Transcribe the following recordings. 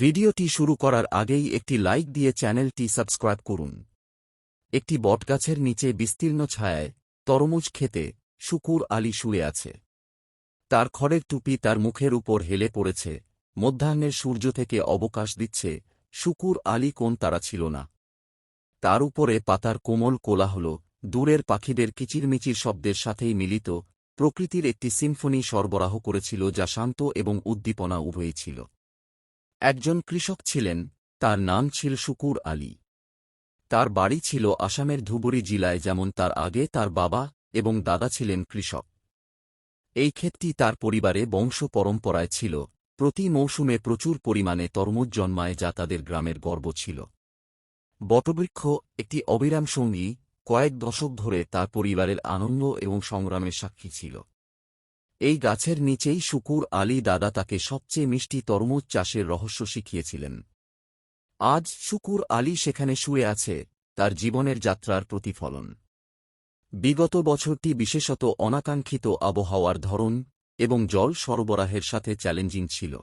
ভিডিওটি শুরু করার আগেই একটি লাইক দিয়ে চ্যানেলটি সাবস্ক্রাইব করুন। একটি বটগাছের নিচে বিস্তীর্ণ ছায়ায় তরমুজ খেতে শুকুর আলী শুয়ে আছে। তার খড়ের টুপি তার মুখের উপর হেলে পড়েছে। মধ্যাহ্নের সূর্য থেকে অবকাশ দিচ্ছে শুকুর আলী কোন তারা ছিল না। তার উপরে পাতার কোমল কোলাহল দূরের পাখিদের কিচিরমিচির শব্দের সাথেই মিলিত প্রকৃতির একটি সিম্ফনি সরবরাহ করেছিল যা শান্ত এবং উদ্দীপনা উভয়ই ছিল। একজন কৃষক ছিলেন, তার নাম ছিল শুকুর আলী। তার বাড়ি ছিল আসামের ধুবুরি জেলায় যেমন তার আগে তার বাবা এবং দাদা ছিলেন কৃষক। এই ক্ষেতটি তার পরিবারে বংশ পরম্পরায় ছিল, প্রতি মৌসুমে প্রচুর পরিমাণে তরমুজ জন্মায় যা তাদের গ্রামের গর্ব ছিল। বটবৃক্ষ, একটি অবিরাম সঙ্গী, কয়েক দশক ধরে তার পরিবারের আনন্দ এবং সংগ্রামের সাক্ষী ছিল। এই গাছের নিচেই শুকুর আলী দাদা তাকে সবচেয়ে মিষ্টি তরমুজ চাষের রহস্য শিখিয়েছিলেন। আজ শুকুর আলী সেখানে শুয়ে আছে, তার জীবনের যাত্রার প্রতিফলন। বিগত বছরটি বিশেষত অনাকাঙ্ক্ষিত আবহাওয়ার ধরন এবং জল সরবরাহের সাথে চ্যালেঞ্জিং ছিল।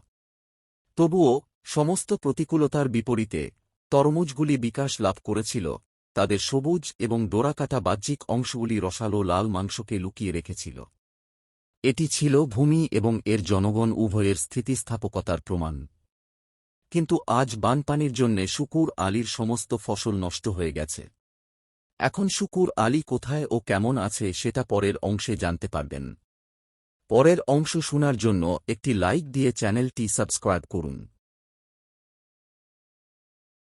তবুও, সমস্ত প্রতিকূলতার বিপরীতে, তরমুজগুলি বিকাশ লাভ করেছিল, তাদের সবুজ এবং ডোরাকাটা বাহ্যিক অংশগুলি রসালো লাল মাংসকে লুকিয়ে রেখেছিল। এটি ছিল ভূমি এবং এর জনগণ উভয়ের স্থিতিস্থাপকতার প্রমাণ। কিন্তু আজ বানপানির জন্যে শুকুর আলীর সমস্ত ফসল নষ্ট হয়ে গেছে। এখন শুকুর আলী কোথায় ও কেমন আছে সেটা পরের অংশে জানতে পারবেন। পরের অংশ শোনার জন্য একটি লাইক দিয়ে চ্যানেলটি সাবস্ক্রাইব করুন।